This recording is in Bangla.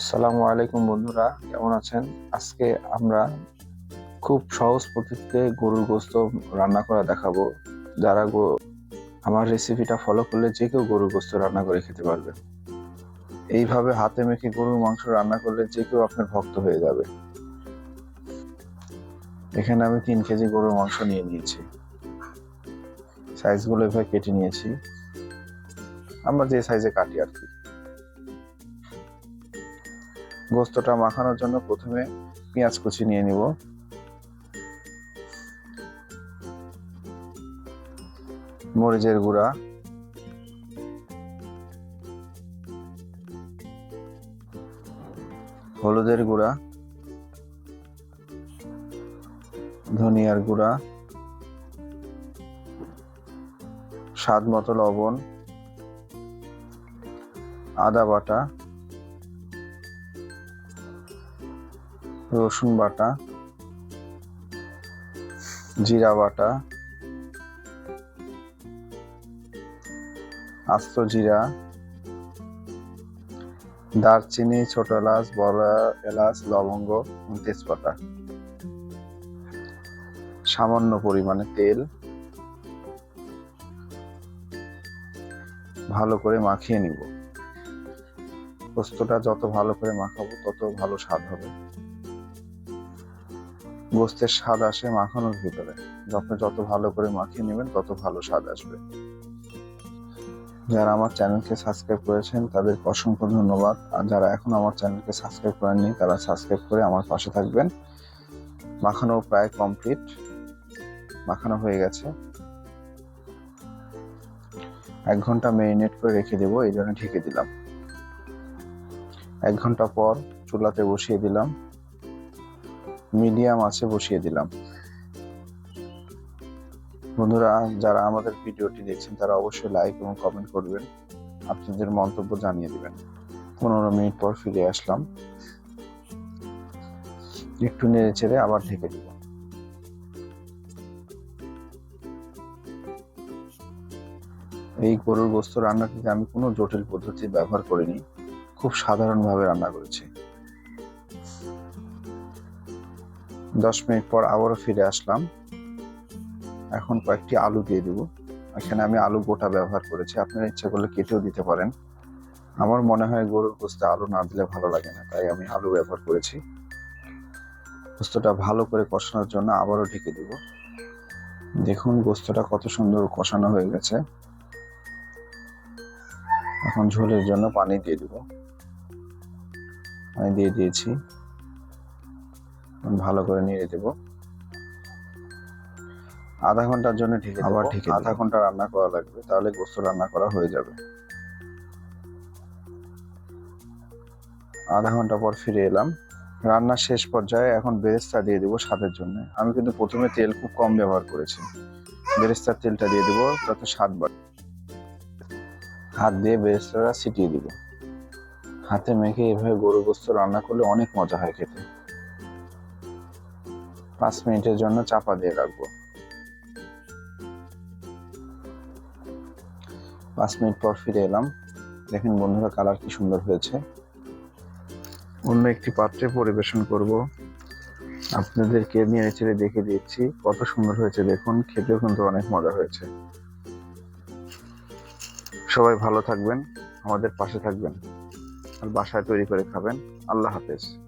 আসসালামু আলাইকুম বন্ধুরা, কেমন আছেন? আজকে আমরা খুব সহজ পদ্ধতিতে গরুর গোস্ত রান্না করা দেখাবো। যারা আমার রেসিপিটা ফলো করলে যে কেউ গরুর গোস্ত রান্না করে খেতে পারবে এইভাবে হাতে মেখে গরুর মাংস রান্না করলে যে কেউ আপনার ভক্ত হয়ে যাবে। এখানে আমি তিন কেজি গরুর মাংস নিয়ে নিয়েছি। সাইজগুলো এভাবে কেটে নিয়েছি। আমরা যে সাইজে কাটি আর কি। গোস্তটা মাখানোর জন্য প্রথমে পেঁয়াজ কুচি নিয়ে নিব। মরিচের গুঁড়া। হলুদের গুঁড়া। ধনিয়ার গুঁড়া। স্বাদ মতো লবণ। আদা বাটা। রসুন বাটা, জিরা বাটা, আস্ত জিরা, দারচিনি, ছোট এলাচ, বড় এলাচ, লবঙ্গ তেজপাতা। সামান্য পরিমাণে তেল। ভালো করে মাখিয়ে নিব। পোস্তটা যত ভালো করে মাখাবো, তত ভালো স্বাদ হবে। গোস্তের স্বাদ আসে মাখানোর ভিতরে। যত যত ভালো করে মাখিয়ে নেবেন, তত ভালো স্বাদ আসবে। যারা আমার চ্যানেলকে সাবস্ক্রাইব করেছেন, তাদেরকে অসংখ্য ধন্যবাদ। আর যারা এখন আমার চ্যানেলকে সাবস্ক্রাইব করেননি, তারা সাবস্ক্রাইব করে আমার পাশে থাকবেন। মাখানো প্রায় কমপ্লিট। মাখানো হয়ে গেছে। এক ঘণ্টা মেরিনেট করে রেখে দেবো, এই জন্য ঢেকে দিলাম। এক ঘণ্টা পর চুলাতে বসিয়ে দিলাম। মিডিয়াম আছে, বসিয়ে দিলাম। বন্ধুরা, যারা আমাদের ভিডিওটি দেখছেন, তারা অবশ্যই লাইক এবং কমেন্ট করবেন। আপনাদের মন্তব্য জানিয়ে দিবেন। পনেরো মিনিট পর ফিরে আসলাম। একটু নেড়ে চেড়ে আবার ঢেকে দিব। এই গরুর গোস্ত রান্নাটিতে আমি কোনো জটিল পদ্ধতি ব্যবহার করিনি। খুব সাধারণভাবে রান্না করেছি। দশ মিনিট পর আবারও ফিরে আসলাম। এখন কয়েকটি আলু দিয়ে দিব। এখানে আমি আলু গোটা ব্যবহার করেছি। আপনারা ইচ্ছা করলে কেটেও দিতে পারেন। আমার মনে হয় গরুর গোস্তে আলু না দিলে ভালো লাগে না, তাই আমি আলু ব্যবহার করেছি। গোস্তটা ভালো করে কষানোর জন্য আবারও ঢেকে দিব। দেখুন গোস্তটা কত সুন্দর কষানো হয়ে গেছে। এখন ঝোলের জন্য পানি দিয়ে দিব। পানি দিয়ে দিয়েছি। ভালো করে নিয়ে দেব আধা ঘণ্টার জন্য ঢেকে আবার ঢেকে আধা ঘণ্টা রান্না করা লাগবে তাহলে গোস্ত রান্না করা হয়ে যাবে। আধা ঘণ্টা পর ফিরে এলাম। রান্নার শেষ পর্যায়ে এখন বেরেস্তা দিয়ে দেবো স্বাদের জন্য। আমি কিন্তু প্রথমে তেল খুব কম ব্যবহার করেছি। বেরেস্তার তেলটা দিয়ে দেবো যাতে স্বাদ বাড়ে। হাত দিয়ে বেরেস্তাটা ছিটিয়ে দিব। হাতে মেখে এভাবে গরু গোস্ত রান্না করলে অনেক মজা হয় খেতে। পাঁচ মিনিটের জন্য চাপা দিয়ে রাখব। পাঁচ মিনিট পর ফিরে এলাম। দেখেন বন্ধুরা কালার কি সুন্দর হয়েছে। অন্য একটি পাত্রে পরিবেশন করব। আপনাদেরকে নিয়ে ছেড়ে দেখে দিচ্ছি কত সুন্দর হয়েছে। দেখুন, খেতেও কিন্তু অনেক মজা হয়েছে। সবাই ভালো থাকবেন, আমাদের পাশে থাকবেন। আর বাসায় তৈরি করে খাবেন। আল্লাহ হাফেজ।